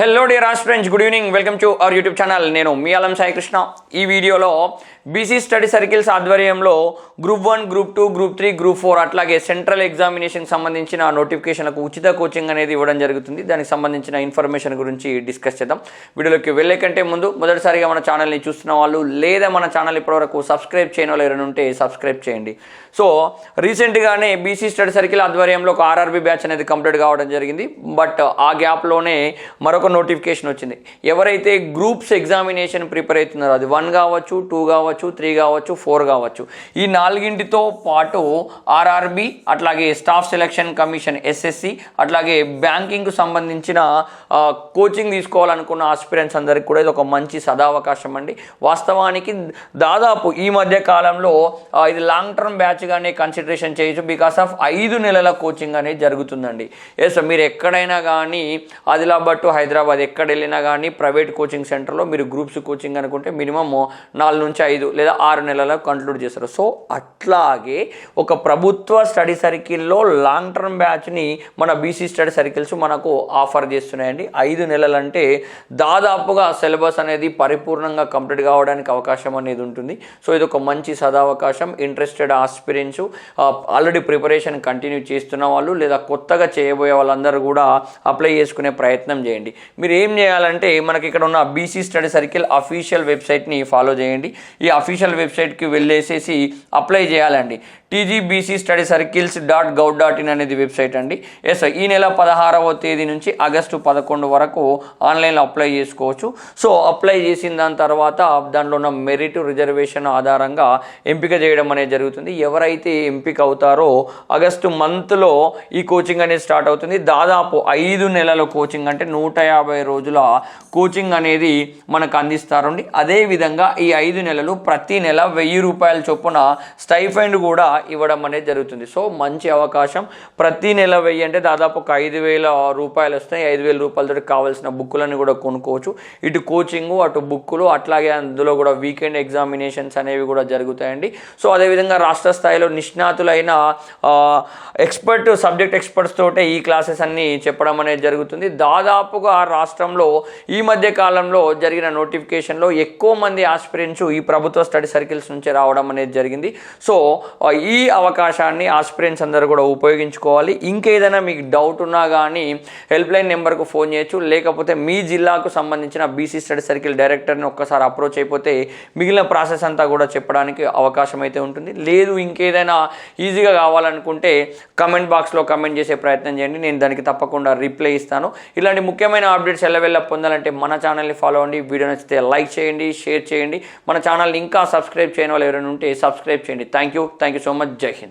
Hello dear friends good evening welcome to our YouTube channel నేను మీ అలం సాయికృష్ణ. ఈ వీడియోలో బీసీ స్టడీ సర్కిల్స్ ఆధ్వర్యంలో group one group two group three group four అట్లాగే central ఎగ్జామినేషన్కి సంబంధించిన నోటిఫికేషన్లకు ఉచిత కోచింగ్ అనేది ఇవ్వడం జరుగుతుంది. దానికి సంబంధించిన ఇన్ఫర్మేషన్ గురించి డిస్కస్ చేద్దాం. వీడియోలోకి వెళ్ళే కంటే ముందు మొదటిసారిగా మన ఛానల్ని చూస్తున్న వాళ్ళు లేదా మన ఛానల్ ఇప్పటివరకు సబ్స్క్రైబ్ చేయని వాళ్ళు ఎవరైనా ఉంటే సబ్స్క్రైబ్ చేయండి. సో రీసెంట్గానే బీసీ స్టడీ సర్కిల్ ఆధ్వర్యంలో ఒక ఆర్ఆర్బీ బ్యాచ్ అనేది కంప్లీట్ కావడం జరిగింది. బట్ ఆ గ్యాప్లోనే మరొక నోటిఫికేషన్ వచ్చింది. ఎవరైతే గ్రూప్స్ ఎగ్జామినేషన్ ప్రిపేర్ అవుతున్నారో అది వన్ కావచ్చు టూ కావచ్చు త్రీ కావచ్చు ఫోర్ కావచ్చు ఈ నాలుగింటితో పాటు ఆర్ఆర్బి అట్లాగే స్టాఫ్ సెలక్షన్ కమిషన్ ఎస్ఎస్సి అట్లాగే బ్యాంకింగ్కు సంబంధించిన కోచింగ్ తీసుకోవాలనుకున్న ఆస్పిరెంట్స్ అందరికి కూడా ఇది ఒక మంచి సదావకాశం అండి. వాస్తవానికి దాదాపు ఈ మధ్య కాలంలో ఇది లాంగ్ టర్మ్ బ్యాచ్గానే కన్సిడరేషన్ చేయొచ్చు. బికాస్ ఆఫ్ ఐదు నెలల కోచింగ్ అనేది జరుగుతుందండి. ఎస్ మీరు ఎక్కడైనా కానీ ఆదిలాబాద్ టు హైదరాబాద్ ఎక్కడ వెళ్ళినా కానీ ప్రైవేట్ కోచింగ్ సెంటర్లో మీరు గ్రూప్స్ కోచింగ్ అనుకుంటే మినిమమ్ నాలుగు నుంచి ఐదు లేదా ఆరు నెలలకు కంక్లూడ్ చేస్తారు. సో అట్లాగే ఒక ప్రభుత్వ స్టడీ సర్కిల్లో లాంగ్ టర్మ్ బ్యాచ్ని మన బీసీ స్టడీ సర్కిల్స్ మనకు ఆఫర్ చేస్తున్నాయండి. ఐదు నెలలు అంటే దాదాపుగా సిలబస్ అనేది పరిపూర్ణంగా కంప్లీట్ కావడానికి అవకాశం అనేది ఉంటుంది. సో ఇది ఒక మంచి సదావకాశం interested aspirants already preparation continue చేస్తున్న వాళ్ళు లేదా కొత్తగా చేయబోయే వాళ్ళందరూ కూడా అప్లై చేసుకునే ప్రయత్నం చేయండి. మీరు ఏం చేయాలంటే మనకి ఇక్కడ ఉన్న బీసీ స్టడీ సర్కిల్ అఫీషియల్ వెబ్సైట్ని ఫాలో చేయండి. ఈ అఫీషియల్ వెబ్సైట్కి వెళ్ళేసేసి అప్లై చేయాలండి. TGBC study circles dot gov dot in అనేది వెబ్సైట్ అండి. ఎస్ ఈ నెల పదహారవ తేదీ నుంచి ఆగస్టు పదకొండు వరకు ఆన్లైన్లో అప్లై చేసుకోవచ్చు. సో అప్లై చేసిన దాని తర్వాత దాంట్లో ఉన్న మెరిట్ రిజర్వేషన్ ఆధారంగా ఎంపిక చేయడం అనేది జరుగుతుంది. ఎవరైతే ఎంపిక అవుతారో ఆగస్టు మంత్లో ఈ కోచింగ్ అనేది స్టార్ట్ అవుతుంది. దాదాపు ఐదు నెలల కోచింగ్ అంటే నూట యాభై రోజుల కోచింగ్ అనేది మనకు అందిస్తారండి. అదేవిధంగా ఈ ఐదు నెలలు ప్రతి నెల వెయ్యి రూపాయల చొప్పున స్టైఫండ్ కూడా ఇవ్వడం అనేది జరుగుతుంది. సో మంచి అవకాశం. ప్రతి నెల వెయ్యి అంటే దాదాపు ఒక ఐదు వేల రూపాయలు వస్తాయి. ఐదు వేల రూపాయలతో కావాల్సిన బుక్కులను కూడా కొనుక్కోవచ్చు. ఇటు కోచింగ్ అటు బుక్కులు అట్లాగే అందులో కూడా వీకెండ్ ఎగ్జామినేషన్స్ అనేవి కూడా జరుగుతాయండి. సో అదేవిధంగా రాష్ట్ర స్థాయిలో నిష్ణాతులైన ఎక్స్పర్ట్ సబ్జెక్ట్ ఎక్స్పర్ట్స్ తోటే ఈ క్లాసెస్ అన్ని చెప్పడం అనేది జరుగుతుంది. దాదాపుగా రాష్ట్రంలో ఈ మధ్య కాలంలో జరిగిన నోటిఫికేషన్లో ఎక్కువ మంది ఆస్పిరెంట్స్ ఈ ప్రభుత్వ స్టడీ సర్కిల్స్ నుంచి రావడం అనేది జరిగింది. సో ఈ అవకాశాన్ని ఆస్పిరెంట్స్ అందరూ కూడా ఉపయోగించుకోవాలి. ఇంకేదైనా మీకు డౌట్ ఉన్నా కానీ హెల్ప్ లైన్ నెంబర్కు ఫోన్ చేయొచ్చు. లేకపోతే మీ జిల్లాకు సంబంధించిన బీసీ స్టడీ సర్కిల్ డైరెక్టర్ని ఒక్కసారి అప్రోచ్ అయిపోతే మిగిలిన ప్రాసెస్ అంతా కూడా చెప్పడానికి అవకాశం అయితే ఉంటుంది. లేదు ఇంకేదైనా ఈజీగా కావాలనుకుంటే కమెంట్ బాక్స్లో కమెంట్ చేసే ప్రయత్నం చేయండి. నేను దానికి తప్పకుండా రిప్లై ఇస్తాను. ఇలాంటి ముఖ్యమైన ముఖ్యమైన అప్డేట్స్ ఎల్లవెల్ల పొందాలంటే మన ఛానల్ని ఫాలో అవ్వండి. వీడియో నచ్చితే లైక్ చేయండి షేర్ చేయండి. మన ఛానల్ని ఇంకా సబ్స్క్రైబ్ చేయని వాళ్ళు ఎవరైనా ఉంటే సబ్స్క్రైబ్ చేయండి. Thank you thank you so much Jai Hind